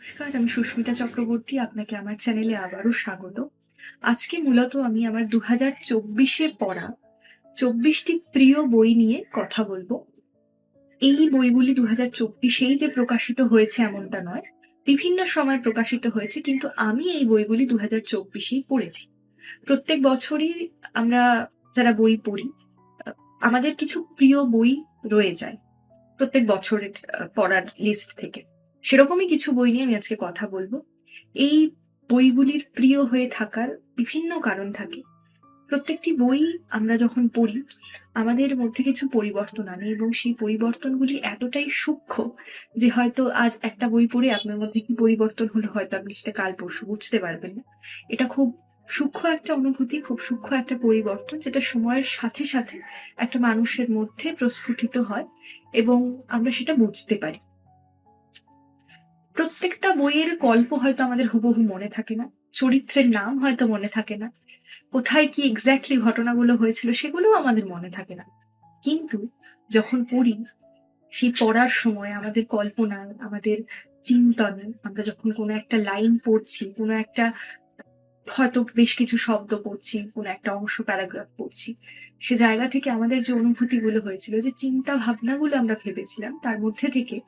নমস্কার, আমি সুস্মিতা চক্রবর্তী, আপনাকে আমার চ্যানেলে আবারও স্বাগত। আজকে মূলত আমি আমার দু হাজার চব্বিশে পড়া চব্বিশটি প্রিয় বই নিয়ে কথা বলব। এই বইগুলি দু হাজার চব্বিশেই যে প্রকাশিত হয়েছে এমনটা নয়, বিভিন্ন সময় প্রকাশিত হয়েছে, কিন্তু আমি এই বইগুলি দু হাজার চব্বিশেই পড়েছি। প্রত্যেক বছরই আমরা যারা বই পড়ি, আমাদের কিছু প্রিয় বই রয়ে যায় প্রত্যেক বছরের পড়ার লিস্ট থেকে। সেরকমই কিছু বই নিয়ে আমি আজকে কথা বলব। এই বইগুলির প্রিয় হয়ে থাকার বিভিন্ন কারণ থাকে। প্রত্যেকটি বই আমরা যখন পড়ি, আমাদের মধ্যে কিছু পরিবর্তন আনে এবং সেই পরিবর্তনগুলি এতটাই সূক্ষ্ম যে হয়তো আজ একটা বই পড়ে আপনার মধ্যে কি পরিবর্তন হলো হয়তো আপনি সেটা কাল পরশু বুঝতে পারবেন না। এটা খুব সূক্ষ্ম একটা অনুভূতি, খুব সূক্ষ্ম একটা পরিবর্তন যেটা সময়ের সাথে সাথে একটা মানুষের মধ্যে প্রস্ফুটিত হয় এবং আমরা সেটা বুঝতে পারি। প্রত্যেকটা বইয়ের গল্প হয়তো আমাদের হুবহু মনে থাকে না, চরিত্রের নাম হয়তো মনে থাকে না, কোথায় কি এক্স্যাক্টলি ঘটনাগুলো হয়েছিল সেগুলোও আমাদের মনে থাকে না। কিন্তু যখন পড়ি, সেই পড়ার সময় আমাদের কল্পনায় আমাদের চিন্তনে, আমরা যখন কোনো একটা লাইন পড়ছি, কোনো একটা, হয়তো বেশ কিছু শব্দ পড়ছি, কোনো একটা অংশ প্যারাগ্রাফ পড়ছি, সে জায়গা থেকে আমাদের যে অনুভূতিগুলো হয়েছিল, যে চিন্তা ভাবনাগুলো আমরা ভেবেছিলাম, তার মধ্যে থেকে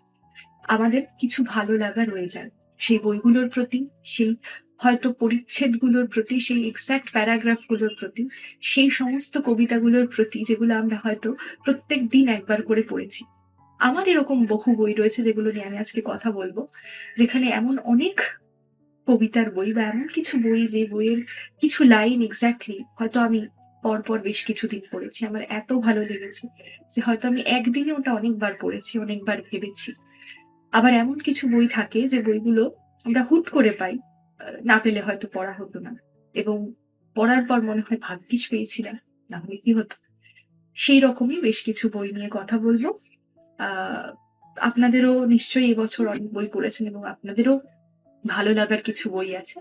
আমাদের কিছু ভালো লাগা রয়ে যায়। সেই বইগুলোর প্রতি, সেই হয়তো পরিচ্ছেদগুলোর প্রতি, সেই এক্সাক্ট প্যারাগ্রাফগুলোর প্রতি, সেই সমস্ত কবিতাগুলোর প্রতি যেগুলো আমরা হয়তো প্রত্যেক দিন একবার করে পড়েছি। আমার এরকম বহু বই রয়েছে যেগুলো নিয়ে আমি আজকে কথা বলব, যেখানে এমন অনেক কবিতার বই বা এমন কিছু বই যে বইয়ের কিছু লাইন এক্স্যাক্টলি হয়তো আমি পরপর বেশ কিছুদিন পড়েছি। আমার এত ভালো লেগেছে যে হয়তো আমি একদিনে ওটা অনেকবার পড়েছি, অনেকবার ভেবেছি। আবার এমন কিছু বই থাকে যে বইগুলো আমরা হুট করে পাই, না পেলে হয়তো পড়া হতো না। এবং পড়ার পর মনে হয় ভাগ্যিস পেয়েছিলাম, না হলে কি হতো? সেই রকমই বেশ কিছু বই নিয়ে কথা বলব। আপনাদেরও নিশ্চয়ই এবছর অনেক বই পড়েছেন এবং আপনাদেরও ভালো লাগার কিছু বই আছে।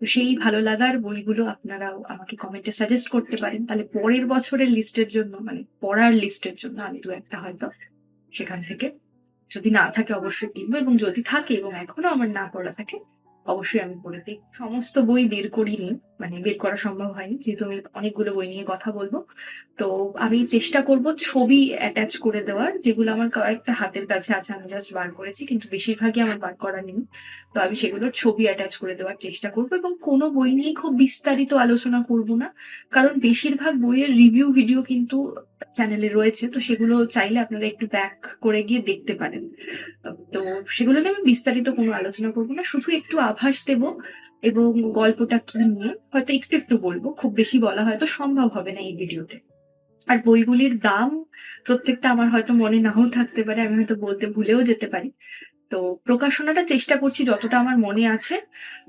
তো সেই ভালো লাগার বইগুলো আপনারাও আমাকে কমেন্টে সাজেস্ট করতে পারেন। তাহলে পরের বছরের লিস্টের জন্য মানে পড়ার লিস্টের জন্য আমি দু একটা হয়তো সেখান থেকে যদি না থাকে অবশ্যই কিনবো এবং যদি থাকে এবং এখনও আমার না পড়া থাকে, অবশ্যই আমি পড়ে দিই। সমস্ত বই বের করিনি মানে বের করা সম্ভব হয়নি, যেহেতু আমি অনেকগুলো বই নিয়ে কথা বলব। তো আমি চেষ্টা করব ছবি অ্যাটাচ করে দেওয়ার, যেগুলো আমার কয়েকটা হাতের কাছে আছে, আমি জাস্ট বার করেছি, কিন্তু বেশিরভাগই আমার বার করা নেই। তো আমি সেগুলোর ছবি অ্যাটাচ করে দেওয়ার চেষ্টা করব এবং কোনো বই নিয়ে খুব বিস্তারিত আলোচনা করব না, কারণ বেশিরভাগ বইয়ের রিভিউ ভিডিও কিন্তু চ্যানেলে রয়েছে, তো সেগুলো চাইলে আপনারা একটু ব্যাক করে গিয়ে দেখতে পারেন। তো সেগুলো নিয়ে আমি বিস্তারিত কোনো আলোচনা করব না, শুধু একটু আভাস দেব এবং গল্পটা কি নিয়ে, হয়তো একটু একটু বলব, খুব বেশি বলা হয়তো সম্ভব হবে না এই ভিডিওতে। আর বইগুলির দাম প্রত্যেকটা আমার হয়তো মনে নাও থাকতে পারে, আমি হয়তো বলতে ভুলেও যেতে পারি। তো প্রকাশনাটা চেষ্টা করছি, যতটা আমার মনে আছে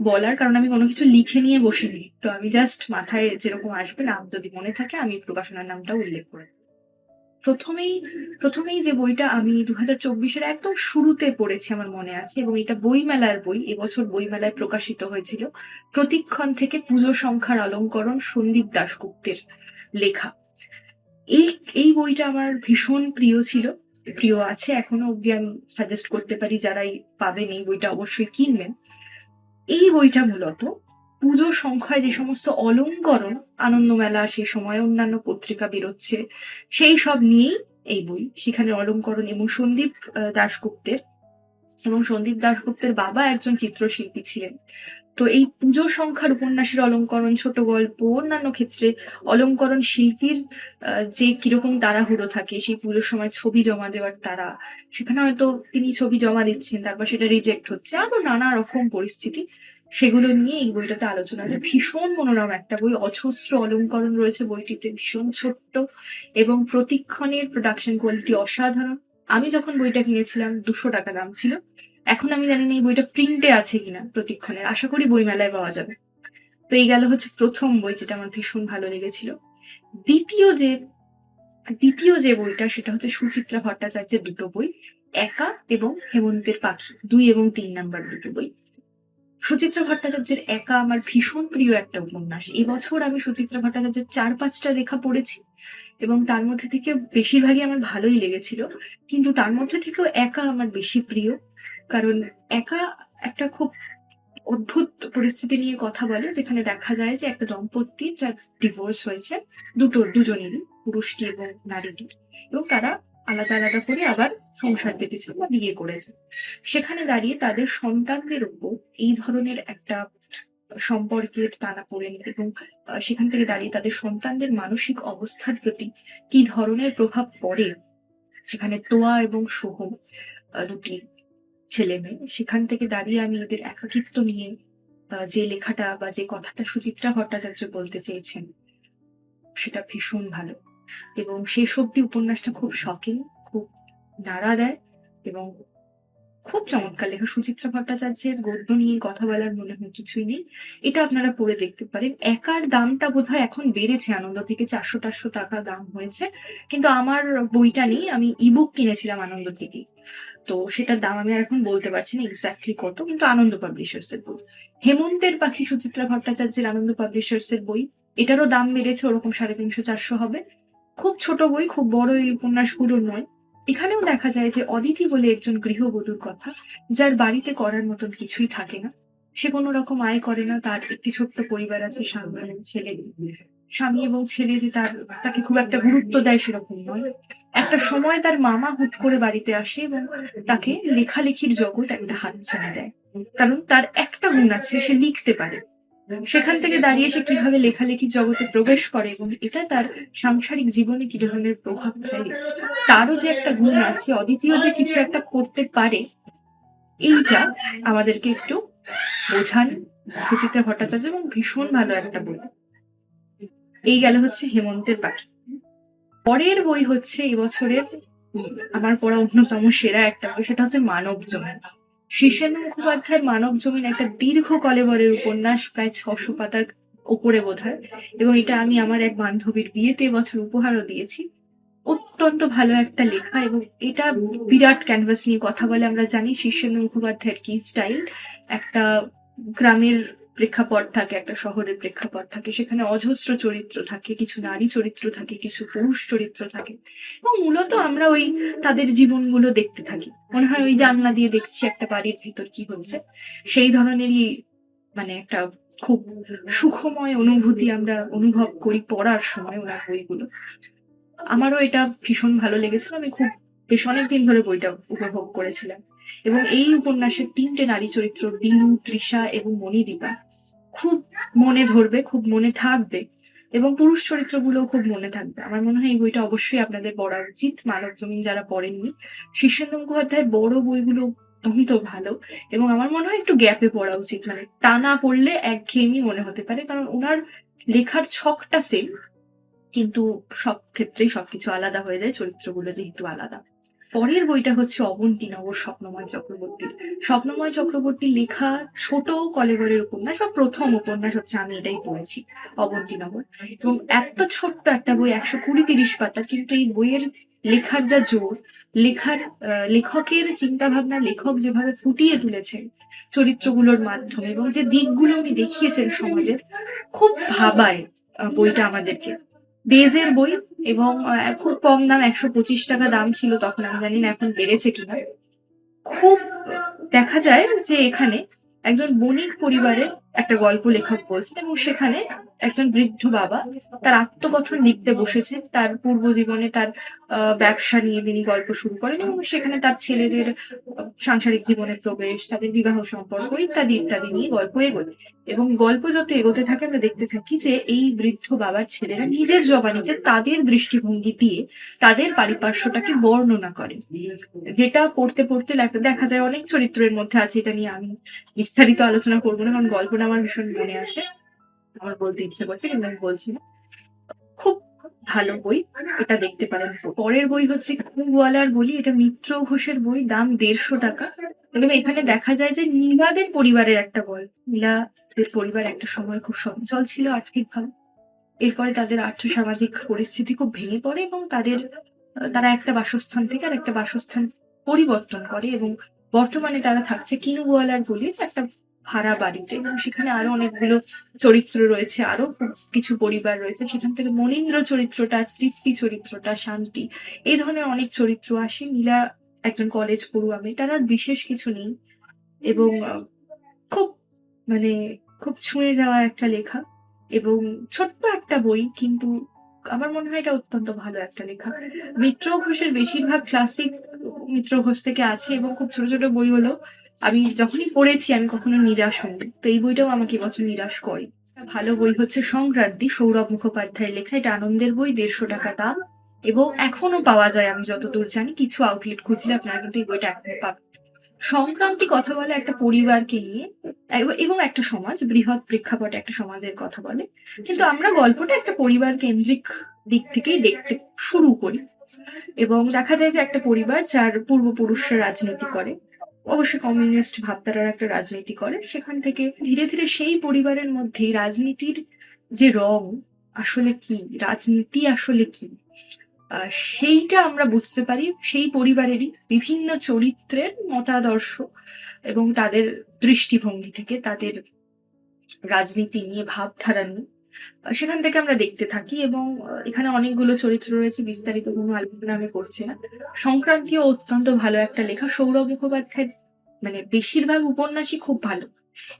বলার, কারণ আমি কোনো কিছু লিখে নিয়ে বসিনি। তো আমি জাস্ট মাথায় যেরকম আসবে নাম যদি মনে থাকে, আমি প্রকাশনার নামটা উল্লেখ করে। প্রথমেই প্রথমেই যে বইটা আমি দু হাজার চব্বিশের একদম শুরুতে পড়েছি আমার মনে আছে এবং এটা বইমেলার বই, এবছর বইমেলায় প্রকাশিত হয়েছিল, প্রতিক্ষণ থেকে পুজো সংখ্যার অলঙ্করণ সন্দীপ দাশগুপ্তের লেখা। এই এই বইটা আমার ভীষণ প্রিয় ছিল, প্রিয় আছে, এখনও অব্দি আমি সাজেস্ট করতে পারি যারাই পাবেন এই বইটা অবশ্যই কিনবেন। এই বইটা মূলত পুজো সংখ্যায় যে সমস্ত অলঙ্করণ আনন্দমেলা, সেই সময় অন্যান্য পত্রিকা বেরোচ্ছে, সেই সব নিয়েই এই বই। সেখানে অলঙ্করণ এবং সন্দীপ দাশগুপ্তের এবং সন্দীপ দাশগুপ্তের বাবা একজন চিত্রশিল্পী ছিলেন। তো এই পুজো সংখ্যার উপন্যাসের অলঙ্করণ, ছোট গল্প, অন্যান্য ক্ষেত্রে অলঙ্করণ শিল্পীর যে কীরকম তাড়াহুড়ো থাকে, সেই পুজোর সময় ছবি জমা দেওয়ার তারা সেখানে হয়তো তিনি ছবি জমা দিচ্ছেন, তারপর সেটা রিজেক্ট হচ্ছে, আরও নানা রকম পরিস্থিতি সেগুলো নিয়ে এই বইটাতে আলোচনা ভীষণ মনোরম একটা বই। অজস্র অলঙ্করণ রয়েছে বইটিতে, ভীষণ ছোট্ট এবং প্রতিক্ষণের প্রোডাকশন কোয়ালিটি অসাধারণ। আমি যখন বইটা কিনেছিলাম, দুশো টাকা দাম ছিল। এখন আমি জানি না এই বইটা প্রিন্টে আছে কিনা প্রতিক্ষণের। আশা করি বইমেলায় পাওয়া যাবে। তো এই গেল হচ্ছে প্রথম বই যেটা আমার ভীষণ ভালো লেগেছিল। দ্বিতীয় যে দ্বিতীয় যে বইটা সেটা হচ্ছে সুচিত্রা ভট্টাচার্যের দুটো বই, একা এবং হেমন্তের পাখি, দুই এবং তিন নাম্বার দুটো বই। সুচিত্রা ভট্টাচার্যের একা আমার ভীষণ প্রিয় একটা উপন্যাস। এবছর আমি সুচিত্রা ভট্টাচার্যের চার পাঁচটা লেখা পড়েছি এবং তার মধ্যে থেকে বেশিরভাগই আমার ভালোই লেগেছিল। কিন্তু তার মধ্যে থেকেও একা আমার বেশি প্রিয়। কারণ একা একটা খুব অদ্ভুত পরিস্থিতি নিয়ে কথা বলে, যেখানে দেখা যায় যে একটা দম্পতি যার ডিভোর্স হয়েছে, দুটো, দুজনেরই পুরুষটি এবং নারীটি। এবং তারা আলাদা আলাদা করে আবার সংসার পেতেছে বা বিয়ে করেছে। সেখানে দাঁড়িয়ে তাদের সন্তানদের উপর এই ধরনের একটা সম্পর্কের টানা পড়েন এবং সেখান থেকে দাঁড়িয়ে তাদের সন্তানদের মানসিক অবস্থার প্রতি কি ধরনের প্রভাব পড়ে? সেখানে তোয়া এবং সোহম দুটি ছেলে মেয়ে। সেখান থেকে দাঁড়িয়ে আমি ওদের একাকিত্ব নিয়ে যে লেখাটা বা যে কথাটা সুচিত্রা ভট্টাচার্য বলতে চেয়েছেন, সেটা ভীষণ ভালো। এবং শেষ অব্দি উপন্যাসটা খুব শকিং, খুব নাড়া দেয় এবং খুব চমৎকার লেখা। সুচিত্রা ভট্টাচার্যের গদ্য নিয়ে কথা বলার মনে হয় কিছুই নেই। এটা আপনারা পড়ে দেখতে পারেন। একার দামটা বোধহয় এখন বেড়েছে। আনন্দ থেকে চারশো টারশো টাকা দাম হয়েছে। কিন্তু আমার বইটা নেই। আমি ইবুক কিনেছিলাম আনন্দ থেকে। তো সেটার দাম আমি আর এখন বলতে পারছি না এক্স্যাক্টলি কত, কিন্তু আনন্দ পাবলিশার্স এর বই। হেমন্তের পাখি সুচিত্রা ভট্টাচার্যের আনন্দ পাবলিশার্স এর বই। এটারও দাম বেড়েছে, ওরকম সাড়ে তিনশো চারশো হবে। খুব ছোট বই, খুব বড় এই উপন্যাসগুলো নয়। এখানেও দেখা যায় যে অদিতি বলে একজন গৃহবধূর কথা, যার বাড়িতে করার মতন কিছুই থাকে না। সে কোনো রকম আয় করে না, তার একটি ছোট্ট পরিবার আছে, স্বামী ছেলে। স্বামী এবং ছেলে যে তার, তাকে খুব একটা গুরুত্ব দেয় সেরকম নয়। একটা সময় তার মামা হুট করে বাড়িতে আসে এবং তাকে লেখালেখির জগৎ একটা হাত ছেড়ে দেয়। কারণ তার একটা গুণ আছে, সে লিখতে পারে। সেখান থেকে দাঁড়িয়ে সে কীভাবে লেখালেখি জগতে প্রবেশ করে এবং এটা তার সাংসারিক জীবনে কি ধরনের প্রভাব ফেলে? তারও যে একটা গুণ আছে, অদ্বিতীয় যে কিছু একটা করতে পারে, এইটা আমাদেরকে একটু বোঝান। সুচিত্রা ভট্টাচার্য এবং ভীষণ ভালো একটা বই। এই গেল হচ্ছে হেমন্তের পাখি। পরের বই হচ্ছে এবছরের আমার পড়া অন্যতম সেরা একটা বই, সেটা হচ্ছে মানব জমিন শীর্ষেন্দু মুখোপাধ্যায়ের মানব জমিন একটা দীর্ঘ কলেবরের উপন্যাস, প্রায় ছশো পাতার ওপরে বোধ হয় এবং এটা আমি আমার এক বান্ধবীর বিয়েতে বছর উপহারও দিয়েছি। অত্যন্ত ভালো একটা লেখা, এবং এটা বিরাট ক্যানভাস নিয়ে কথা বলে আমরা জানি শীর্ষেন্দু মুখোপাধ্যায়ের কি স্টাইল একটা গ্রামের প্রেক্ষাপট থাকে, একটা শহরের প্রেক্ষাপট থাকে, সেখানে অজস্র চরিত্র থাকে, কিছু নারী চরিত্র থাকে, কিছু পুরুষ চরিত্র থাকে। এবং মূলত আমরা ওই তাদের জীবনগুলো দেখতে থাকি। মনে হয় ওই জানলা দিয়ে দেখছি একটা বাড়ির ভিতর কি হচ্ছে। সেই ধরনেরই মানে একটা খুব সুখময় অনুভূতি আমরা অনুভব করি পড়ার সময় ওনার বইগুলো। আমারও এটা ভীষণ ভালো লেগেছিল। আমি খুব বেশ অনেকদিন ধরে বইটা উপভোগ করেছিলাম। এবং এই উপন্যাসের তিনটে নারী চরিত্র, বিনু, তৃষা এবং মণিদীপা। খুব মনে ধরবে, খুব মনে থাকবে এবং পুরুষ চরিত্রগুলো খুব মনে থাকবে। আমার মনে হয় এই বইটা অবশ্যই আপনাদের পড়া উচিত। মানব জমিন যারা পড়েননি শীর্ষেন্দু মুখোপাধ্যায়ের বড় বইগুলো অমিত ভালো এবং আমার মনে হয় একটু গ্যাপে পড়া উচিত। মানে টানা পড়লে একঘেয়েমি মনে হতে পারে, কারণ ওনার লেখার ছকটা সেম কিন্তু সব ক্ষেত্রেই সবকিছু আলাদা হয়ে যায়, চরিত্রগুলো যেহেতু আলাদা। পরের বইটা হচ্ছে অবন্তী নগর স্বপ্নময় চক্রবর্তীর। স্বপ্নময় চক্রবর্তীর লেখা ছোট কলেবরের উপন্যাস বা প্রথম উপন্যাস হচ্ছে আমি এটাই পড়েছি, অবন্তী নগর। এবং এত ছোট্ট একটা বই, একশো কুড়ি তিরিশ পাতা, কিন্তু এই বইয়ের লেখার যা জোর, লেখার লেখকের চিন্তা ভাবনা লেখক যেভাবে ফুটিয়ে তুলেছেন চরিত্রগুলোর মাধ্যমে এবং যে দিকগুলো উনি দেখিয়েছেন সমাজের খুব ভাবায় বইটা আমাদেরকে। দেজের বই এবং খুব কম দাম, একশো পঁচিশ টাকা দাম ছিল তখন, আমি জানি না এখন বেড়েছে কিনা। খুব দেখা যায় যে এখানে একজন বণিক পরিবারের একটা গল্প লেখক বলছেন এবং সেখানে একজন বৃদ্ধ বাবা তার আত্মকথন লিখতে বসেছেন। তার পূর্ব জীবনে তার ব্যবসা নিয়ে তিনি গল্প শুরু করেন এবং সেখানে তার ছেলেদের, সাংসারিক জীবনে প্রবেশ, তাদের বিবাহ সম্পর্ক ইত্যাদি ইত্যাদি নিয়ে গল্প এগোয়। এবং গল্প যত এগোতে থাকে, আমরা দেখতে থাকি যে এই বৃদ্ধ বাবার ছেলেরা নিজের জবানিতে তাদের দৃষ্টিভঙ্গি দিয়ে তাদের পারিপার্শ্বটাকে বর্ণনা করে। যেটা পড়তে পড়তে দেখা যায় অনেক চরিত্রের মধ্যে আছে, এটা নিয়ে আমি বিস্তারিত আলোচনা করব না, কারণ গল্পটা আমার ভীষণ মনে আছে। আমার বলতে ইচ্ছে করছে, কিন্তু আমি বলছি না। খুব ভালো বই, এটা দেখতে পারেন। পরের বই হচ্ছে কুওয়ালার বলি, এটা মিত্র ঘোষের বই, দাম দেড়শো টাকা। এবং এখানে দেখা যায় যে নীলাদের পরিবারের একটা গল্প। নীলাদের পরিবার একটা সময় খুব সচ্ছল ছিল আর্থিকভাবে। এরপরে তাদের আর্থ সামাজিক পরিস্থিতি খুব ভেঙে পড়ে এবং তাদের, তারা একটা বাসস্থান থেকে আর একটা বাসস্থান পরিবর্তন করে এবং বর্তমানে তারা থাকছে কিনুওয়ালার বলি, একটা ভাড়া বাড়িতে এবং সেখানে আরও অনেকগুলো চরিত্র রয়েছে, আরও কিছু পরিবার রয়েছে। সেখান থেকে মনীন্দ্র চরিত্রটা, তৃপ্তি চরিত্রটা, শান্তি, এই ধরনের অনেক চরিত্র আসে। নীলা একজন কলেজ পড়ুয়া মেয়ে, তার আর বিশেষ কিছু নেই এবং খুব মানে খুব ছুঁয়ে যাওয়া একটা লেখা এবং ছোট্ট একটা বই কিন্তু আমার মনে হয় এটা অত্যন্ত ভালো একটা লেখা। মিত্র ঘোষের বেশিরভাগ ক্লাসিক মিত্র ঘোষ থেকে আছে এবং খুব ছোট ছোট বই হলো আমি যখনই পড়েছি, আমি কখনো নিরাশ হইনি। তো এই বইটাও আমাকে এবছর নিরাশ করে। ভালো বই হচ্ছে সংক্রান্তি, সৌরভ মুখোপাধ্যায়ের লেখা। এটা আনন্দের বই, দেড়শো টাকা দাম। এবং এখনও পাওয়া যায়, আমি যতদূর জানি। কিছু আউটলেট খুঁজলে আপনারা কিন্তু এই বইটা এখনও পাবেন। সংক্রান্তি কথা বলে একটা পরিবারকে নিয়ে এবং একটা সমাজ, বৃহৎ প্রেক্ষাপটে একটা সমাজের কথা বলে। কিন্তু আমরা গল্পটা একটা পরিবার কেন্দ্রিক দিক থেকেই দেখতে শুরু করি। এবং দেখা যায় যে একটা পরিবার, যার পূর্বপুরুষরা রাজনীতি করে অবশ্যই কমিউনিস্ট ভাবধারার একটা রাজনীতি করে, সেখান থেকে ধীরে ধীরে সেই পরিবারের মধ্যে রাজনীতির যে রং আসলে কি, রাজনীতি আসলে কি সেইটা আমরা বুঝতে পারি। সেই পরিবারেরই বিভিন্ন চরিত্রের মতাদর্শ এবং তাদের দৃষ্টিভঙ্গি থেকে তাদের রাজনীতি নিয়ে ভাবধারা নিয়ে সেখান থেকে আমরা দেখতে থাকি এবং এখানে অনেকগুলো চরিত্র রয়েছে বিস্তারিত কোনো আলোচনা আমি করছি না। সংক্রান্তিও অত্যন্ত ভালো একটা লেখা, সৌরভ মুখোপাধ্যায় মানে বেশিরভাগ উপন্যাসই খুব ভালো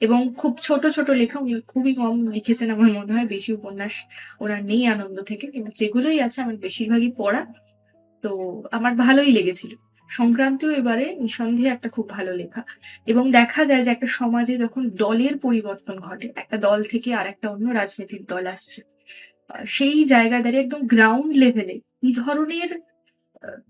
এবং খুব ছোট ছোট লেখা উনি খুবই কম লিখেছেন আমার মনে হয়, বেশি উপন্যাস ওনার নেই আনন্দ থেকে, কিন্তু যেগুলোই আছে আমার বেশিরভাগই পড়া। তো আমার ভালোই লেগেছিল। সংক্রান্তিও এবারে নিঃসন্দেহে একটা খুব ভালো লেখা। এবং দেখা যায় যে একটা সমাজে যখন দলের পরিবর্তন ঘটে, একটা দল থেকে আর একটা অন্য রাজনীতির দল আসছে সেই জায়গা দাঁড়িয়ে একদম গ্রাউন্ড লেভেলে কি ধরনের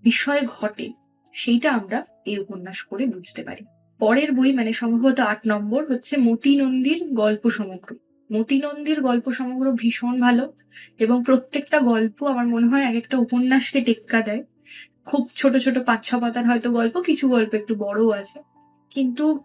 বিষয় ঘটে, সেইটা আমরা এই উপন্যাস পড়ে বুঝতে পারি। পরের বই মানে সম্ভবত আট নম্বর হচ্ছে মতি নন্দীর গল্প সমগ্র। মতি নন্দীর গল্প সমগ্র ভীষণ ভালো এবং প্রত্যেকটা গল্প আমার মনে হয় এক একটা উপন্যাসকে টেক্কা দেয়। খুব ছোট ছোট পাঁচ ছ পাতার হয়তো গল্প, কিছু গল্প একটু বড়ও আছে। কিন্তু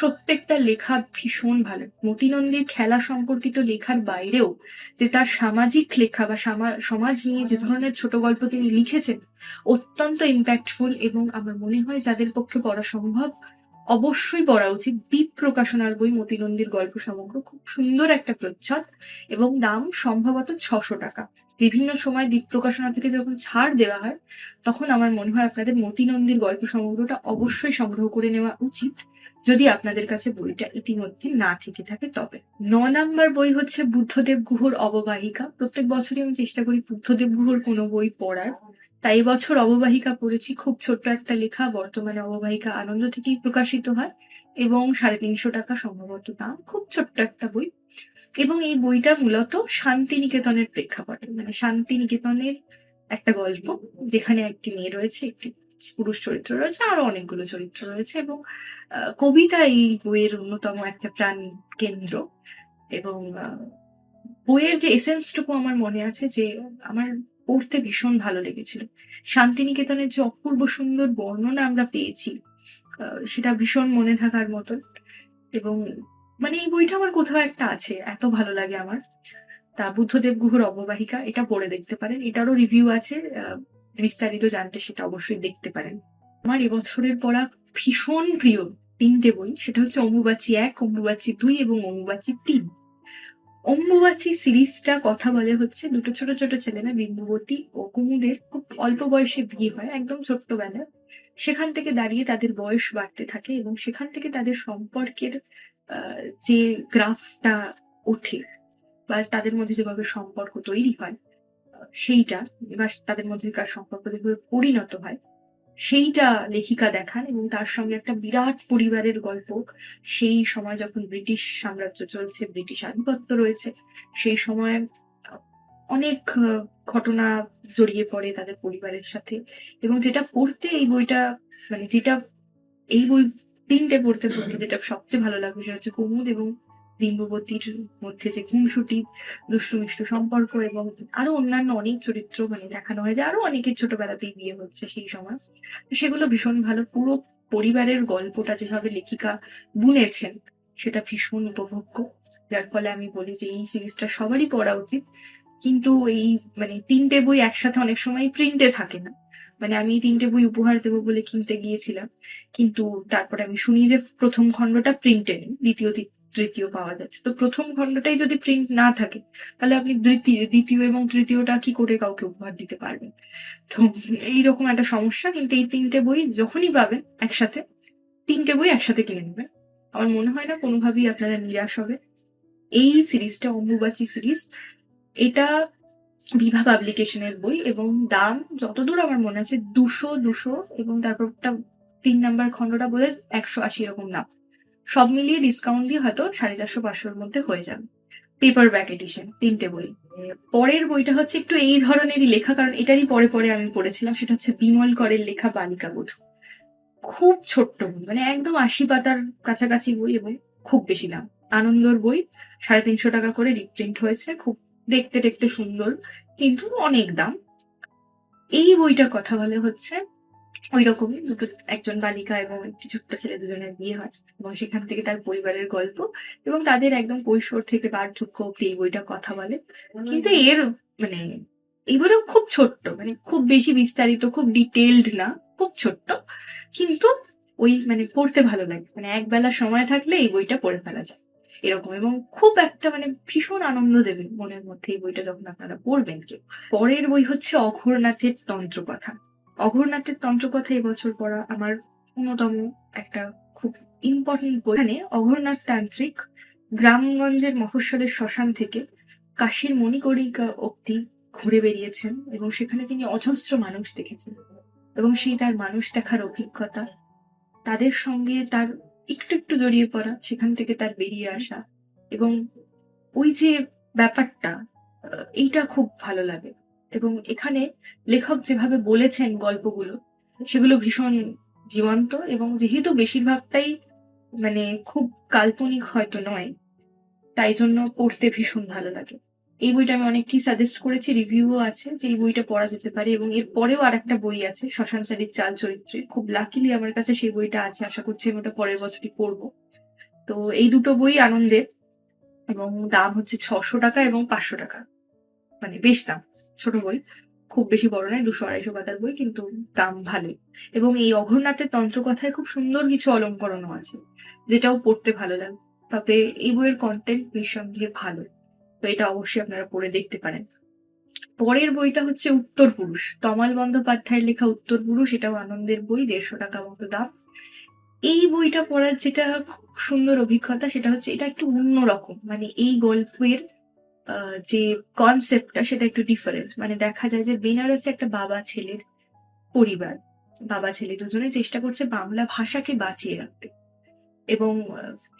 প্রত্যেকটা লেখা ভীষণ ভালো। মতি নন্দীর খেলা সম্পর্কিত লেখার বাইরেও যে তার সামাজিক লেখা বা সামা- সমাজ নিয়ে যে ধরনের ছোট গল্প তিনি লিখেছেন, অত্যন্ত ইম্প্যাক্টফুল এবং আমার মনে হয় যাদের পক্ষে পড়া সম্ভব, অবশ্যই পড়া উচিত। দ্বীপ প্রকাশনার বই মতিনন্দীর গল্প সমগ্র খুব সুন্দর একটা প্রচ্ছদ এবং দাম সম্ভবত ছশো টাকা। বিভিন্ন সময় দ্বীপ প্রকাশনা থেকে যখন ছাড় দেওয়া হয়, তখন আমার মনে হয় আপনাদের মতিনন্দীর গল্প সমগ্রটা অবশ্যই সংগ্রহ করে নেওয়া উচিত। যদি আপনাদের কাছে বইটা ইতিমধ্যে না থেকে থাকে, তবে ন নাম্বার বই হচ্ছে বুদ্ধদেব গুহর অববাহিকা। প্রত্যেক বছরই আমি চেষ্টা করি বুদ্ধদেব গুহর কোনো বই পড়ার। তাই এবছর অববাহিকা পড়েছি। খুব ছোট্ট একটা লেখা, বর্তমানে অববাহিকা আনন্দ থেকেই প্রকাশিত হয় এবং সাড়ে তিনশো টাকা সম্ভবত দাম। খুব ছোট্ট একটা বই। এবং এই বইটা মূলত শান্তিনিকেতনের প্রেক্ষাপটে মানে শান্তিনিকেতনের একটা গল্প, যেখানে একটি মেয়ে রয়েছে, একটি পুরুষ চরিত্র রয়েছে, আরও অনেকগুলো চরিত্র রয়েছে এবং কবিতা এই বইয়ের অন্যতম একটা প্রাণ কেন্দ্র এবং বইয়ের যে এসেন্সটুকু আমার মনে আছে যে আমার পড়তে ভীষণ ভালো লেগেছিল। শান্তিনিকেতনের যে অপূর্ব সুন্দর বর্ণনা আমরা পেয়েছি সেটা ভীষণ মনে থাকার মতন এবং মানে এই বইটা আমার কোথাও একটা আছে, এত ভালো লাগে আমার। তা বুদ্ধদেব গুহর অববাহিকা, এটা পড়ে দেখতে পারেন। এটারও রিভিউ আছে বিস্তারিত জানতে সেটা অবশ্যই দেখতে পারেন। আমার এবছরের পড়া ভীষণ প্রিয় তিনটে বই, সেটা হচ্ছে অম্বুবাচী এক, অম্বুবাচী দুই এবং অম্বুবাচী তিন। অম্বুবাচী সিরিজটা কথা বলে হচ্ছে, দুটো ছোট ছোট ছেলে ছেলেমেয়ে, বিন্দুবতী ও কুমুদের খুব অল্প বয়সে বিয়ে হয়, একদম ছোট্টবেলায়। সেখান থেকে দাঁড়িয়ে তাদের বয়স বাড়তে থাকে এবং সেখান থেকে তাদের সম্পর্কের যে গ্রাফটা ওঠে বা তাদের মধ্যে যেভাবে সম্পর্ক তৈরি হয় সেইটা, বা তাদের মধ্যেকার সম্পর্ক যেভাবে পরিণত হয়, সেইটা লেখিকা দেখান এবং তার সঙ্গে একটা বিরাট পরিবারের গল্প। সেই সময় যখন ব্রিটিশ সাম্রাজ্য চলছে, ব্রিটিশ আধিপত্য রয়েছে, সেই সময় অনেক ঘটনা জড়িয়ে পড়ে তাদের পরিবারের সাথে এবং যেটা পড়তে এই বইটা মানে যেটা, এই বই তিনটে পড়তে পড়তে যেটা সবচেয়ে ভালো লাগবে সেটা হচ্ছে কুমুদ এবং বিম্ববতীর মধ্যে যে খুনসুটি দুষ্টু মিষ্টু সম্পর্ক এবং আরও অন্যান্য অনেক চরিত্র মানে দেখানো হয় যে আরও অনেকের ছোটবেলাতেই বিয়ে হচ্ছে সেই সময়। সেগুলো ভীষণ ভালো। পুরো পরিবারের গল্পটা যেভাবে লেখিকা বুনেছেন, সেটা ভীষণ উপভোগ্য। যার ফলে আমি বলি যে এই সিরিজটা সবারই পড়া উচিত। কিন্তু এই মানে তিনটে বই একসাথে অনেক সময় প্রিন্টে থাকে না। মানে আমি তিনটে বই উপহার দেবো বলে কিনতে গিয়েছিলাম। কিন্তু তারপরে আমি শুনি যে প্রথম খণ্ডটা নেই, দ্বিতীয় তৃতীয় পাওয়া যাচ্ছে। তো প্রথম খণ্ডটাই যদি প্রিন্ট না থাকে, তাহলে আপনি দ্বিতীয় দ্বিতীয় এবং তৃতীয়টা কি করে কাউকে উপহার দিতে পারবেন? তো এইরকম একটা সমস্যা, কিন্তু এই তিনটে বই যখনই পাবেন একসাথে, তিনটে বই একসাথে কিনে নেবেন। আমার মনে হয় না কোনোভাবেই আপনারা নিরাশ হবে এই সিরিজটা অম্বুবাচী সিরিজ, এটা বিভা পাবলিকেশনের বই এবং দাম যতদূর আমার মনে আছে দুশো দুশো এবং তারপরটা তিন নাম্বার খণ্ডটা বোধ একশো আশি এরকম দাম সব মিলিয়ে ডিসকাউন্ট দিয়ে হয়তো সাড়ে চারশো, পাঁচশোর মধ্যে হয়ে যাবে। পেপার ব্যাক এডিশন তিনটে বই। পরের বইটা হচ্ছে একটু এই ধরনেরই লেখা, কারণ এটারই পরে পরে আমি পড়েছিলাম, সেটা হচ্ছে বিমল করের লেখা বালিকা বধূ। খুব ছোট্ট বই মানে একদম আশি পাতার কাছাকাছি বই এবং খুব বেশি দাম। আনন্দর বই, সাড়ে তিনশো টাকা করে রিপ্রিন্ট হয়েছে, খুব দেখতে দেখতে সুন্দর, কিন্তু অনেক দাম। এই বইটা কথা বলে হচ্ছে ওই রকমই দুটো, একজন বালিকা এবং একটি ছোট্ট ছেলে দুজনের বিয়ে হয় এবং সেখান থেকে তার পরিবারের গল্প এবং তাদের একদম কৈশোর থেকে বার্ধক্য অব্দি এই বইটা কথা বলে। কিন্তু এর মানে এই বইটা খুব ছোট্ট মানে খুব বেশি বিস্তারিত, খুব ডিটেলড না, খুব ছোট্ট। কিন্তু ওই মানে পড়তে ভালো লাগে মানে এক বেলা সময় থাকলে এই বইটা পড়ে ফেলা যায়। এরকম এবং খুব একটা মানে ভীষণ আনন্দ দেবে মনের মধ্যে এই বইটা যখন আপনারা পড়বেন কেউ। পরের বই হচ্ছে অঘোরনাথের তন্ত্রকথা। অঘোরনাথের তন্ত্রকথা এবছর পড়া আমার অন্যতম একটা খুব ইম্পর্টেন্ট বই। এখানে অঘোরনাথ তান্ত্রিক গ্রামগঞ্জের মফস্বলের শ্মশান থেকে কাশীর মণিকরিকা অব্দি ঘুরে বেরিয়েছেন এবং সেখানে তিনি অজস্র মানুষ দেখেছেন। এবং সেই তার মানুষ দেখার অভিজ্ঞতা, তাদের সঙ্গে তার একটু একটু জড়িয়ে পড়া, সেখান থেকে তার বেরিয়ে আসা এবং ওই যে ব্যাপারটা এইটা খুব ভালো লাগে এবং এখানে লেখক যেভাবে বলেছেন গল্পগুলো, সেগুলো ভীষণ জীবন্ত এবং যেহেতু বেশিরভাগটাই মানে খুব কাল্পনিক হয়তো নয়, তাই জন্য পড়তে ভীষণ ভালো লাগে। এই বইটা আমি অনেককেই সাজেস্ট করেছি রিভিউও আছে যে এই বইটা পড়া যেতে পারে এবং এর পরেও আর একটা বই আছে শ্মশান চারির চাল চরিত্রে। খুব লাকিলি আমার কাছে সেই বইটা আছে, আশা করছি আমি ওটা পরের বছরই পড়ব। তো এই দুটো বই আনন্দের এবং দাম হচ্ছে ছশো টাকা এবং পাঁচশো টাকা। মানে বেশ দাম, ছোট বই। খুব বেশি বড় নয়, দুশো আড়াইশো পাতার বই, কিন্তু দাম ভালোই। এবং এই অঘরনাথের তন্ত্রকথায় খুব সুন্দর কিছু অলঙ্করণও আছে, যেটাও পড়তে ভালো লাগে। তবে এই বইয়ের কন্টেন্ট নিঃসন্দেহে ভালো তো এটা অবশ্যই আপনারা পড়ে দেখতে পারেন। পরের বইটা হচ্ছে উত্তর পুরুষ। তমাল বন্দ্যোপাধ্যায়ের লেখা উত্তর পুরুষ, এটাও আনন্দের বই, দেড়শো টাকা মতো দাম। এই বইটা পড়ার যেটা খুব সুন্দর অভিজ্ঞতা, সেটা হচ্ছে এটা একটু অন্যরকম মানে এই গল্পের যে কনসেপ্টটা সেটা একটু ডিফারেন্ট মানে দেখা যায় যে বেনারসে একটা বাবা ছেলের পরিবার, বাবা ছেলে দুজনে চেষ্টা করছে বাংলা ভাষাকে বাঁচিয়ে রাখতে। এবং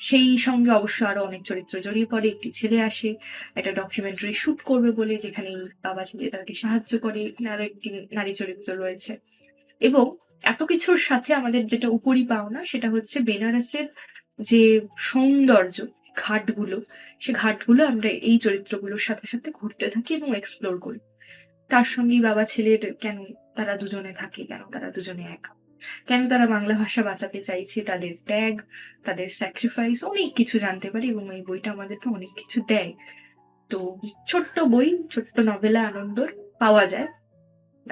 সেই সঙ্গে অবশ্য আরও অনেক চরিত্র জড়িয়ে পড়ে। একটি ছেলে আসে, একটা ডকুমেন্টারি শুট করবে বলে, যেখানে বাবা ছেলে তাকে সাহায্য করে। আরও একটি নারী চরিত্র রয়েছে। এবং এত কিছুর সাথে আমাদের যেটা উপরি পাওনা, সেটা হচ্ছে বেনারসের যে সৌন্দর্য, ঘাটগুলো, সে ঘাটগুলো আমরা এই চরিত্রগুলোর সাথে সাথে ঘুরতে থাকি এবং এক্সপ্লোর করি। তার সঙ্গেই বাবা ছেলের কেন তারা দুজনে থাকে, কেন তারা দুজনে এক? কেন তারা বাংলা ভাষা বাঁচাতে চাইছে? তাদের ত্যাগ, তাদের স্যাক্রিফাইস অনেক কিছু জানতে পারি এবং এই বইটা আমাদেরকে অনেক কিছু দেয়। তো ছোট্ট বই, ছোট্ট নভেলা আনন্দর পাওয়া যায়।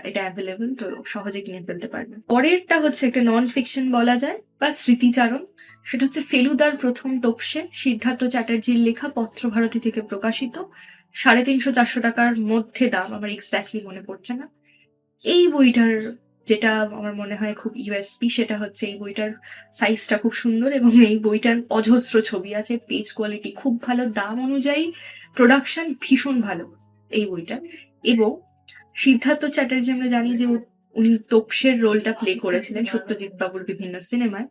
এটা অ্যাভেলেবল তো সহজে কিনে ফেলতে পারবে। পরেরটা হচ্ছে একটা নন ফিকশন বলা যায়, বা স্মৃতিচারণ। সেটা হচ্ছে ফেলুদার প্রথম তপসে সিদ্ধার্থ চ্যাটার্জির লেখা পত্রভারতী থেকে প্রকাশিত। সাড়ে তিনশো চারশো টাকার মধ্যে দাম, আমার এক্স্যাক্টলি মনে পড়ছে না। এই বইটার যেটা আমার মনে হয় খুব ইউএসপি সেটা হচ্ছে এই বইটার সাইজটা খুব সুন্দর এবং এই বইটার অজস্র ছবি আছে পেজ কোয়ালিটি খুব ভালো, দাম অনুযায়ী প্রোডাকশন ভীষণ ভালো এই বইটা এবং সিদ্ধার্থ চ্যাটার্জি আমরা জানি যে উনি তোপসের রোলটা প্লে করেছিলেন সত্যজিৎ বাবুর বিভিন্ন সিনেমায়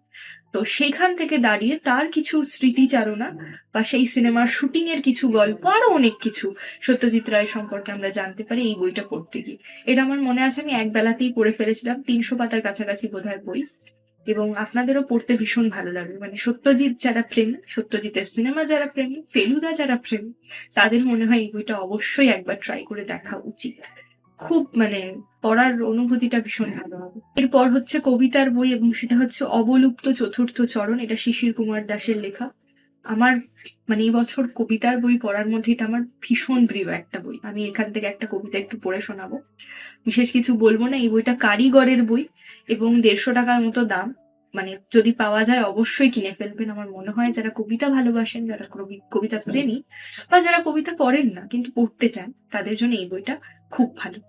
তো সেখান থেকে দাঁড়িয়ে তার কিছু স্মৃতিচারণা বা সেই সিনেমার শুটিং এর কিছু গল্প, আরও অনেক কিছু সত্যজিৎ রায় সম্পর্কে আমরা জানতে পারি এই বইটা পড়তে গিয়ে। এটা আমার মনে আছে আমি এক বেলাতেই পড়ে ফেলেছিলাম, তিনশো পাতার কাছাকাছি বোধহয় বই এবং আপনাদেরও পড়তে ভীষণ ভালো লাগবে। মানে সত্যজিৎ যারা প্রেমী, সত্যজিতের সিনেমা যারা প্রেমী, ফেলুদা যারা প্রেমী, তাদের মনে হয় এই বইটা অবশ্যই একবার ট্রাই করে দেখা উচিত। খুব মানে পড়ার অনুভূতিটা ভীষণ ভালো হবে। এরপর হচ্ছে কবিতার বই এবং সেটা হচ্ছে অবলুপ্ত চতুর্থ চরণ, এটা শিশির কুমার দাসের লেখা। আমার মানে এই বছর কবিতার বই পড়ার মধ্যে এটা আমার ভীষণ প্রিয় একটা বই। আমি এখান থেকে একটা কবিতা একটু পড়ে শোনাবো। বিশেষ কিছু বলব না, এই বইটা কারিগরের বই এবং দেড়শো টাকার মতো দাম। মানে যদি পাওয়া যায় অবশ্যই কিনে ফেলবেন। আমার মনে হয় যারা কবিতা ভালোবাসেন, যারা কবি- কবিতা প্রেমী বা যারা কবিতা পড়েন না, কিন্তু পড়তে চান, তাদের জন্য এই বইটা খুব ভালো।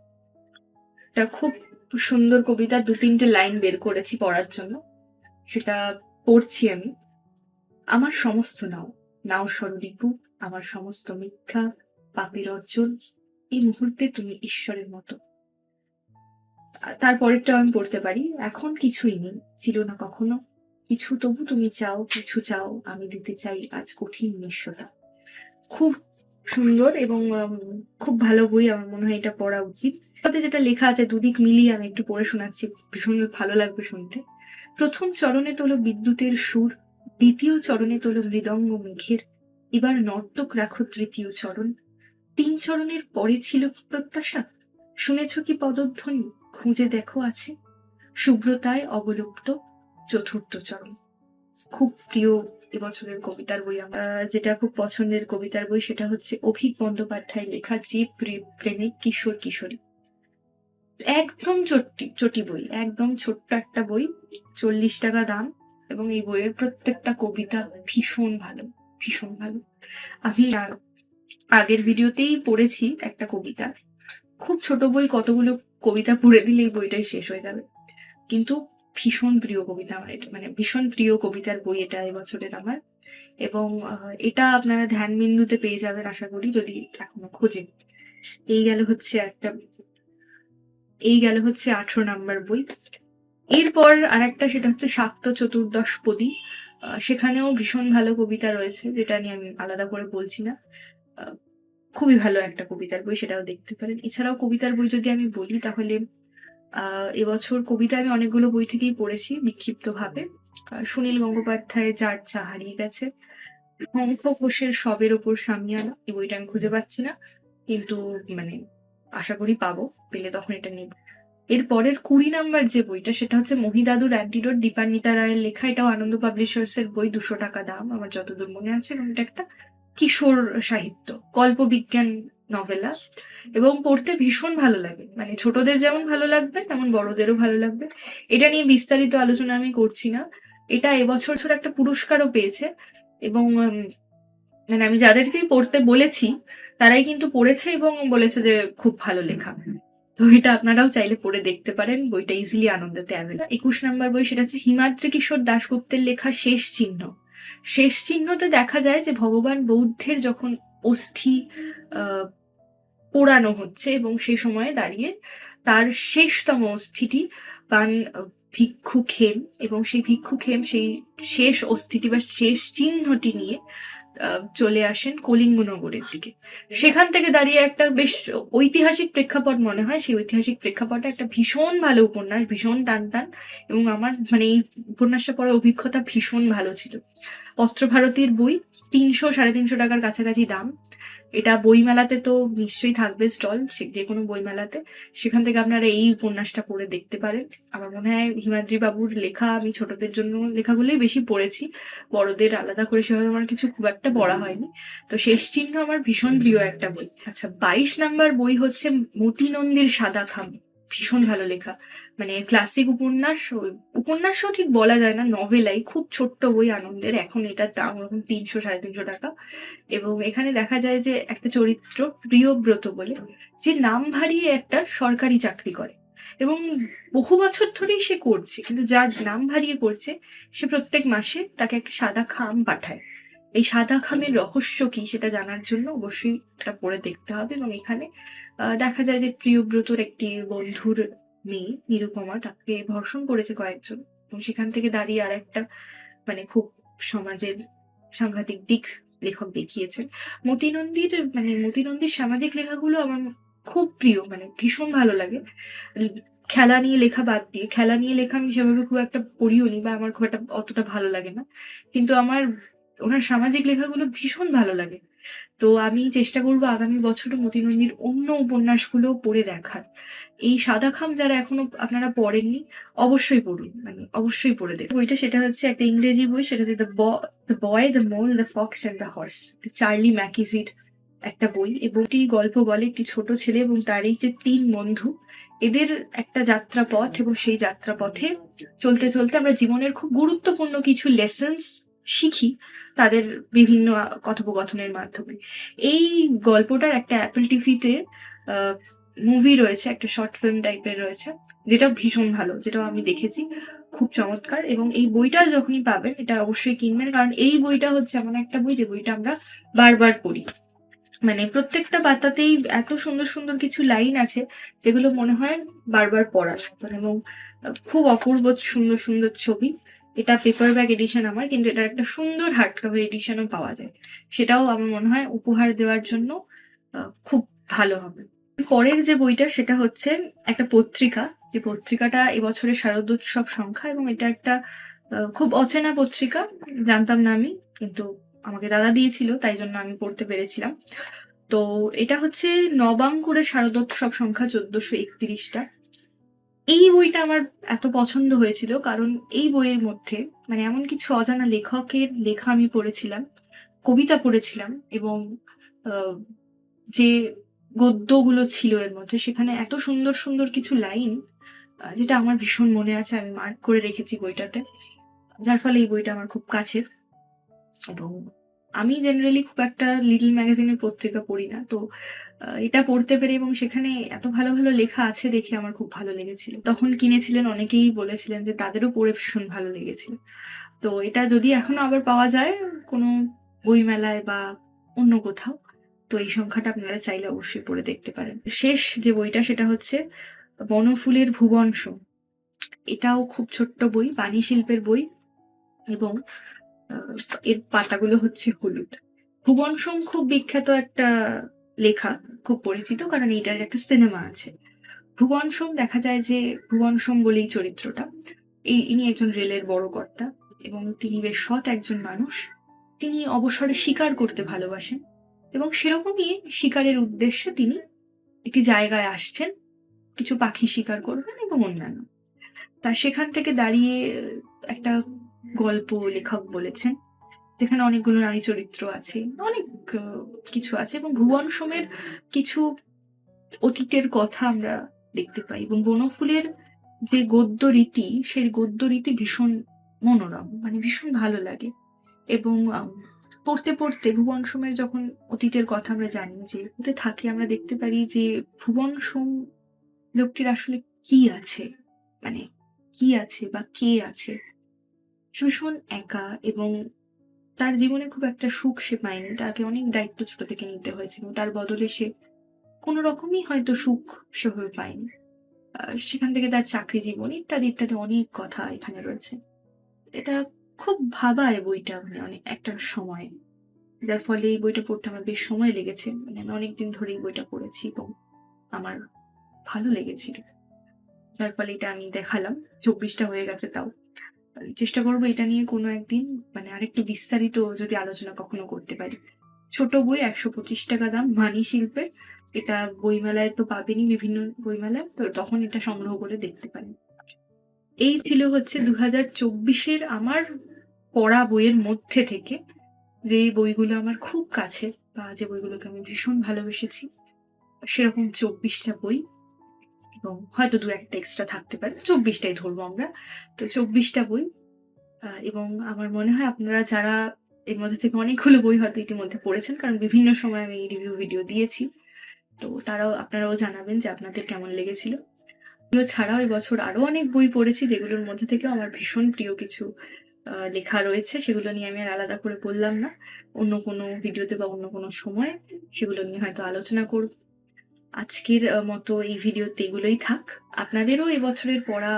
এটা খুব সুন্দর কবিতা, দু তিনটে লাইন বের করেছি পড়ার জন্য। সেটা পড়ছি আমি। আমার সমস্ত নাও নাও স্বরলিপু আমার সমস্ত মিথ্যা, পাপের অর্জন, এই মুহূর্তে তুমি ঈশ্বরের মতো। আর তারপরেরটা আমি পড়তে পারি। এখন কিছুই নেই, ছিল না কখনো। কিছু তবু তুমি চাও, কিছু চাও, আমি দিতে চাই আজ কঠিন নিঃস্বতা। খুব সুন্দর এবং খুব ভালো বই আমার মনে হয় এটা পড়া উচিত। তাতে যেটা লেখা আছে দুদিক মিলিয়ে আমি একটু পড়ে শোনাচ্ছি, ভীষণ ভালো লাগবে শুনতে। প্রথম চরণে তোলো বিদ্যুতের সুর, দ্বিতীয় চরণে তোলো মৃদঙ্গ মেঘের এবার নর্তক রাখো তৃতীয় চরণ। তিন চরণের পরে ছিল কি প্রত্যাশা? শুনেছ কি পদধ্বনি? খুঁজে দেখো আছে। শুভ্রতায় অবলুপ্ত চতুর্থ চরণ। খুব প্রিয় এবছরের কবিতার বই আমার। যেটা খুব পছন্দের কবিতার বই সেটা হচ্ছে অভিক বন্দ্যোপাধ্যায় লেখা যে প্রে- প্রেমিক কিশোর, কিশোরী। একদম চটি চটি বই, একদম ছোট্ট একটা বই, চল্লিশ টাকা দাম এবং এই বইয়ের প্রত্যেকটা কবিতা ভীষণ ভালো ভীষণ ভালো। আমি আগের ভিডিওতেই পড়েছি একটা কবিতা। খুব ছোট বই, কতগুলো কবিতা পড়ে দিলে এই বইটাই শেষ হয়ে যাবে। কিন্তু ভীষণ প্রিয় কবিতা আমার এটা মানে ভীষণ প্রিয় কবিতার বই এটা এবছরের আমার। এবং এটা আপনারা ধ্যান বিন্দুতে পেয়ে যাবেন আশা করি যদি এখনও খোঁজেন। এই গেল হচ্ছে একটা, এই গেল হচ্ছে আঠারো নাম্বার বই। এরপর আর একটা সেটা হচ্ছে শাক্ত চতুর্দশ পদী। সেখানেও ভীষণ ভালো কবিতা রয়েছে, যেটা নিয়ে আমি আলাদা করে বলছি না। খুবই ভালো একটা কবিতার বই, সেটাও দেখতে পারেন। এছাড়াও কবিতার বই যদি আমি বলি, তাহলে এবছর কবিতা আমি অনেকগুলো বই থেকেই পড়েছি বিক্ষিপ্ত ভাবে সুনীল গঙ্গোপাধ্যায় যার চা হারিয়ে গেছে। শঙ্খ ঘোষের সবের ওপর সামিয়ানা এই বইটা আমি খুঁজে পাচ্ছি না। কিন্তু মানে আশা করি পাবো, পেলে তখন এটা নেব। এর পরের কুড়ি নাম্বার যে বইটা, সেটা হচ্ছে মহিদাদুর অ্যান্টিডোট, দীপান্বিতা রায়ের লেখা। এটাও আনন্দ পাবলিশার্স এর বই, দুশো টাকা দাম। আমার যতদূর মনে আছে, এবং এটা একটা কিশোর সাহিত্য কল্পবিজ্ঞান নভেলা এবং পড়তে ভীষণ ভালো লাগে। মানে ছোটদের যেমন ভালো লাগবে, তেমন বড়দেরও ভালো লাগবে। এটা নিয়ে বিস্তারিত আলোচনা আমি করছি না। এটা এবছর ছোট একটা পুরস্কারও পেয়েছে এবং মানে আমি যাদেরকেই পড়তে বলেছি, তারাই কিন্তু পড়েছে এবং বলেছে যে খুব ভালো লেখা। তো এটা আপনারাও চাইলে পড়ে দেখতে পারেন, বইটা ইজিলি আনন্দতে অ্যাভেলেবল একুশ নাম্বার বই, সেটা হচ্ছে হিমাদ্রি কিশোর দাশগুপ্তের লেখা শেষ চিহ্ন। শেষ চিহ্নতে দেখা যায় যে ভগবান বৌদ্ধের যখন অস্থি পোড়ানো হচ্ছে এবং সেই সময়ে দাঁড়িয়ে তার শেষতম অস্থিটি পান ভিক্ষু খেম এবং সেই ভিক্ষু খেম সেই শেষ অস্থিটি বা শেষ চিহ্নটি নিয়ে চলে আসেন কলিঙ্গ নগরের দিকে। সেখান থেকে দাঁড়িয়ে একটা বেশ ঐতিহাসিক প্রেক্ষাপট মনে হয়। সেই ঐতিহাসিক প্রেক্ষাপটে একটা ভীষণ ভালো উপন্যাস, ভীষণ টান টান এবং আমার মানে এই উপন্যাসটা পড়ার অভিজ্ঞতা ভীষণ ভালো ছিল। পত্রভারতীর বই তিনশো, সাড়ে তিনশো টাকার কাছাকাছি দাম। এটা বইমেলাতে তো নিশ্চয়ই থাকবে স্টল যে কোনো বইমেলাতে। সেখান থেকে আপনারা এই উপন্যাসটা পড়ে দেখতে পারেন। আমার মনে হয় হিমাদ্রি বাবুর লেখা আমি ছোটদের জন্য লেখাগুলোই বেশি পড়েছি। বড়দের আলাদা করে সেভাবে আমার কিছু খুব একটা পড়া হয়নি। তো শেষ চিহ্ন আমার ভীষণ প্রিয় একটা বই। আচ্ছা বাইশ নাম্বার বই হচ্ছে মতি নন্দীর সাদা খাম। ভীষণ ভালো লেখা। মানে ক্লাসিক উপন্যাস উপন্যাসও ঠিক বলা যায় না নভেলাই খুব ছোট্ট বই আনন্দের, এখন এটার দাম ওরকম তিনশো, সাড়ে তিনশো টাকা। এবং এখানে দেখা যায় যে একটা চরিত্র, প্রিয়ব্রত বলে, যে নাম ভারিয়ে একটা সরকারি চাকরি করে। এবং বহু বছর ধরেই সে করছে, কিন্তু যার নাম ভারিয়ে করছে, সে প্রত্যেক মাসে তাকে একটা সাদা খাম পাঠায়। এই সাদা খামের রহস্য কি সেটা জানার জন্য অবশ্যই এটা পড়ে দেখতে হবে এবং এখানে দেখা যায় যে প্রিয়ব্রতর একটি বন্ধুর মেয়ে নিরুপমা তাকে ধর্ষণ করেছে কয়েকজন এবং সেখান থেকে দাঁড়িয়ে আর একটা মানে খুব সমাজের সাংঘাতিক দিক লেখক দেখিয়েছেন। মতিনন্দীর মানে মতিনন্দীর সামাজিক লেখাগুলো আমার খুব প্রিয় মানে ভীষণ ভালো লাগে। খেলা নিয়ে লেখা বাদ দিয়ে, খেলা নিয়ে লেখা আমি সেভাবে খুব একটা পড়িও নি বা আমার খুব একটা অতটা ভালো লাগে না। কিন্তু আমার ওনার সামাজিক লেখাগুলো ভীষণ ভালো লাগে। তো আমি চেষ্টা করব আগামী বছর মতিনন্দীর অন্য উপন্যাসগুলো পড়ে দেখার। এই সাদা খাম যারা এখনও আপনারা পড়েননি, অবশ্যই পড়ুন মানে অবশ্যই পড়ে দেখুন। বইটা সেটা হচ্ছে একটা ইংরেজি বই, সেটা হচ্ছে the the boy the mole the fox and the horse Charlie ম্যাকিজির একটা বই। এবং একটি গল্প বলে একটি ছোট ছেলে এবং তার এই যে তিন বন্ধু, এদের একটা যাত্রা পথ এবং সেই যাত্রা পথে চলতে চলতে আমরা জীবনের খুব গুরুত্বপূর্ণ কিছু লেসন্স শিখি তাদের বিভিন্ন কথোপকথনের মাধ্যমে। এই গল্পটার একটা অ্যাপেল টিভিতে মুভি রয়েছে, একটা শর্ট ফিল্ম টাইপের রয়েছে, যেটা ভীষণ ভালো, যেটাও আমি দেখেছি, খুব চমৎকার এবং এই বইটা যখনই পাবেন, এটা অবশ্যই কিনবেন, কারণ এই বইটা হচ্ছে এমন একটা বই যে বইটা আমরা বারবার পড়ি। মানে প্রত্যেকটা পাতাতেই এত সুন্দর সুন্দর কিছু লাইন আছে, যেগুলো মনে হয় বারবার পড়ার এবং খুব অপূর্ব সুন্দর সুন্দর ছবি। এটা পেপার ব্যাগ এডিশন আমার, কিন্তু এটার একটা সুন্দর হার্ড কভার এডিশনও পাওয়া যায়। সেটাও আমার মনে হয় উপহার দেওয়ার জন্য খুব ভালো হবে। পরের যে বইটা, সেটা হচ্ছে একটা পত্রিকা। যে পত্রিকাটা এবছরের শারদোৎসব সংখ্যা এবং এটা একটা খুব অচেনা পত্রিকা, জানতাম না আমি, কিন্তু আমাকে দাদা দিয়েছিল, তাই জন্য আমি পড়তে পেরেছিলাম। তো এটা হচ্ছে নবাঙ্কুরের শারদোৎসব সংখ্যা চোদ্দশো একত্রিশটা। এই বইটা আমার এত পছন্দ হয়েছিল, কারণ এই বইয়ের মধ্যে মানে এমন কিছু অজানা লেখকের লেখা আমি পড়েছিলাম, কবিতা পড়েছিলাম এবং যে গদ্যগুলো ছিল এর মধ্যে, সেখানে এত সুন্দর সুন্দর কিছু লাইন যেটা আমার ভীষণ মনে আছে, আমি মার্ক করে রেখেছি বইটাতে। যার ফলে এই বইটা আমার খুব কাছের এবং আমি জেনারেলি খুব একটা লিটল ম্যাগাজিনের পত্রিকা পড়ি না, তো এটা পড়তে পেরে এবং সেখানে এত ভালো ভালো লেখা আছে দেখে আমার খুব ভালো লেগেছিল। তখন কিনেছিলেন, অনেকেই বলেছিলেন যে তাদেরও পড়ে ভীষণ ভালো লেগেছিল। তো এটা যদি এখনও আবার পাওয়া যায় কোনো বইমেলায় বা অন্য কোথাও, তো এই সংখ্যাটা আপনারা চাইলে অবশ্যই পড়ে দেখতে পারেন। শেষ যে বইটা সেটা হচ্ছে বনফুলের ভুবংশ। এটাও খুব ছোট্ট বই, বাণী শিল্পের বই এবং এর পাতাগুলো হচ্ছে হলুদ। ভুবন সোম খুব বিখ্যাত একটা লেখা খুব পরিচিত, কারণ এইটার একটা সিনেমা আছে। ভুবন সোম দেখা যায় যে, ভুবন সোম বলেই চরিত্রটা। এই ইনি একজন রেলের বড় কর্তা এবং তিনি বেশ সৎ একজন মানুষ। তিনি অবসরে শিকার করতে ভালোবাসেন এবং সেরকমই শিকারের উদ্দেশ্যে তিনি একটি জায়গায় আসছেন, কিছু পাখি শিকার করবেন এবং অন্যান্য। তা সেখান থেকে দাঁড়িয়ে একটা গল্প লেখক বলেছেন যেখানে অনেকগুলো নারী চরিত্র আছে, অনেক কিছু আছে এবং ভুবন সোমের কিছু অতীতের কথা আমরা দেখতে পাই এবং বনফুলের যে গদ্য রীতি, সেই গদ্য রীতি ভীষণ মনোরম মানে ভীষণ ভালো লাগে এবং পড়তে পড়তে ভুবন সোমের যখন অতীতের কথা আমরা জানি যে ওতে থাকে, আমরা দেখতে পারি যে ভুবন সোম লোকটির আসলে কি আছে মানে কি আছে বা কে আছে? সে ভীষণ একা এবং তার জীবনে খুব একটা সুখ সে পায়নি। তাকে অনেক দায়িত্ব ছোট থেকে নিতে হয়েছে এবং তার বদলে সে কোনো রকমই হয়তো সুখ সেভাবে পায়নি। সেখান থেকে তার চাকরি জীবন ইত্যাদি ইত্যাদি অনেক কথা এখানে রয়েছে। এটা খুব ভাবায় বইটা মানে অনেক একটা সময়। যার ফলে এই বইটা পড়তে আমার বেশ সময় লেগেছে। মানে আমি অনেকদিন ধরে এই বইটা পড়েছি এবং আমার ভালো লেগেছিল। যার ফলে এটা আমি দেখালাম। চব্বিশটা হয়ে গেছে তাও। চেষ্টা করব এটা নিয়ে কোনো একদিন মানে আরেকটু বিস্তারিত যদি আলোচনা কখনো করতে পারি। ছোট বই একশো পঁচিশ টাকা দাম, মানি শিল্পের। এটা বইমেলায় তো পাবেনই, বিভিন্ন বইমেলায়। তো তখন এটা সংগ্রহ করে দেখতে পারেন। এই ছিল হচ্ছে দু হাজার চব্বিশের আমার পড়া বইয়ের মধ্যে থেকে যে বইগুলো আমার খুব কাছে বা যে বইগুলোকে আমি ভীষণ ভালোবেসেছি। সেরকম চব্বিশটা বই। এবং হয়তো দু একটা এক্সট্রা থাকতে পারে। চব্বিশটাই ধরবো আমরা। তো চব্বিশটা বই এবং আমার মনে হয় আপনারা যারা এর মধ্যে থেকে অনেকগুলো বই হয়তো ইতিমধ্যে পড়েছেন, কারণ বিভিন্ন সময় আমি রিভিউ ভিডিও দিয়েছি। তো তারাও, আপনারাও জানাবেন যে আপনাদের কেমন লেগেছিল। এগুলো ছাড়াও এবছর আরও অনেক বই পড়েছি, যেগুলোর মধ্যে থেকে আমার ভীষণ প্রিয় কিছু লেখা রয়েছে। সেগুলো নিয়ে আমি আর আলাদা করে বললাম না। অন্য কোনো ভিডিওতে বা অন্য কোনো সময় সেগুলো নিয়ে হয়তো আলোচনা করব। আজকের মতো এই ভিডিওতে এগুলোই থাক। আপনাদেরও এবছরের পড়া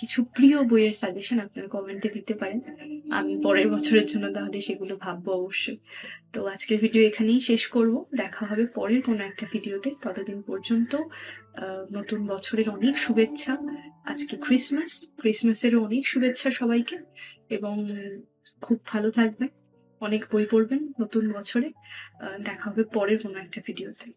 কিছু প্রিয় বইয়ের সাজেশন আপনারা কমেন্টে দিতে পারেন। আমি পরের বছরের জন্য তাহলে সেগুলো ভাববো অবশ্যই। তো আজকের ভিডিও এখানেই শেষ করব। দেখা হবে পরের কোনো একটা ভিডিওতে। ততদিন পর্যন্ত নতুন বছরের অনেক শুভেচ্ছা। আজকে ক্রিসমাস ক্রিসমাসেরও অনেক শুভেচ্ছা সবাইকে। এবং খুব ভালো থাকবেন। অনেক বই পড়বেন নতুন বছরে। দেখা হবে পরের কোনো একটা ভিডিওতে।